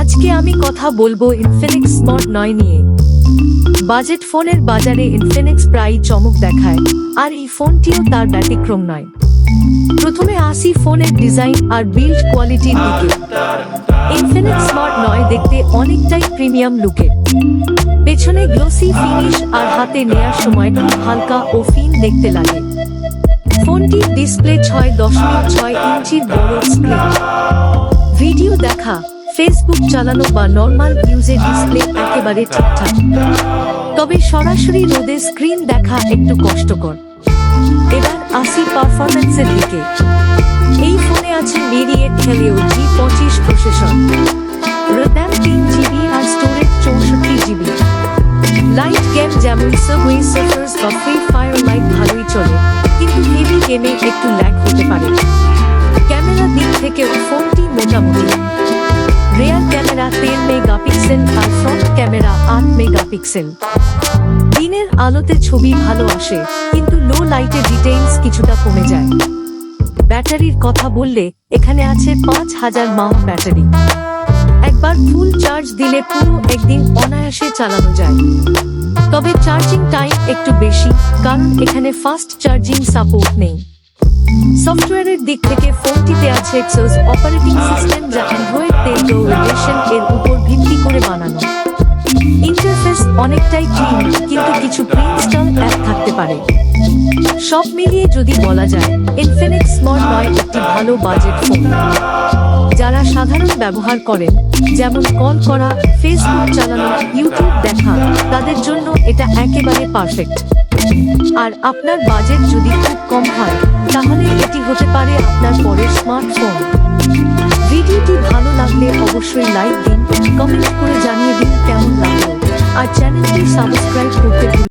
আজকে আমি কথা বলব ইনফিনিক্স স্মার্ট নয় নিয়ে। বাজেট ফোনের বাজারে ইনফিনিক্স প্রায় চমক দেখায়, আর এই ফোনটিও তার ব্যতিক্রম নয়। প্রথমে আসি ফোনের ডিজাইন আর বিল্ড কোয়ালিটির দিকে ইনফিনিক্স স্মার্ট নয় দেখতে অনেকটাই প্রিমিয়াম লুকের পেছনে গ্লোসি ফিনিশ আর হাতে নেয়ার সময় খুব হালকা ও ফিন দেখতে লাগে। ফোনটির ডিসপ্লে ছয় দশমিক ছয় ইঞ্চির বড় স্ক্রিন ভিডিও দেখা ফেসবুক চালানো বা নর্মাল ইউজে ডিসপ্লে একেবারে ঠিকঠাক তবে সরাসরি রোদে স্ক্রিন দেখা একটু কষ্টকর। এবার আসি পারফরম্যান্সের দিকে। এই ফোনে আছে ভেরিয়েট হেলিও জি পঁচিশ প্রসেসর র্যাম তিন জিবি আর স্টোরেজ চৌষট্টি জিবি লাইট গেম যেমন সাবওয়ে সার্ফার্স বা ফ্রি মেগাপিক্সেল আর ফ্রন্ট ক্যামেরা আট মেগাপিক্সেল। দিনের আলোতে ছবি ভালো আসে, কিন্তু লো লাইটে ডিটেইলস কিছুটা কমে যায়। ব্যাটারির কথা বললে এখানে আছে পাঁচ হাজার মাউন্ট ব্যাটারি। একবার ফুল চার্জ দিলে পুরো একদিন অনায়াসে চালানো যায়। তবে চার্জিং টাইম একটু বেশি, কারণ এখানে ফাস্ট চার্জিং সাপোর্ট নেই। সফটওয়্যারের দিক থেকে ফোনটিতে আছে অপারেটিং সিস্টেম যা অ্যান্ড্রয়েড তেলো এর উপর কিন্তু কিছু প্রিইনস্টল অ্যাপ থাকতে পারে। সব মিলিয়ে যদি বলা যায় ইনফিনিক্স স্মার্ট নয় একটি ভালো বাজেট ফোন যারা সাধারণ ব্যবহার করেন, যেমন কল করা ফেসবুক চালানো ইউটিউব দেখা, তাদের জন্য এটা একেবারে পারফেক্ট আর আপনার বাজেট যদি খুব কম হয়, তাহলে এটি হতে পারে আপনার পরের স্মার্টফোন ভিডিওটি ভালো লাগলে অবশ্যই লাইক দিন কমেন্ট করে জানিয়ে দিন কেমন লাগলো আর চ্যানেলটি সাবস্ক্রাইব করতে ভুলবেন না।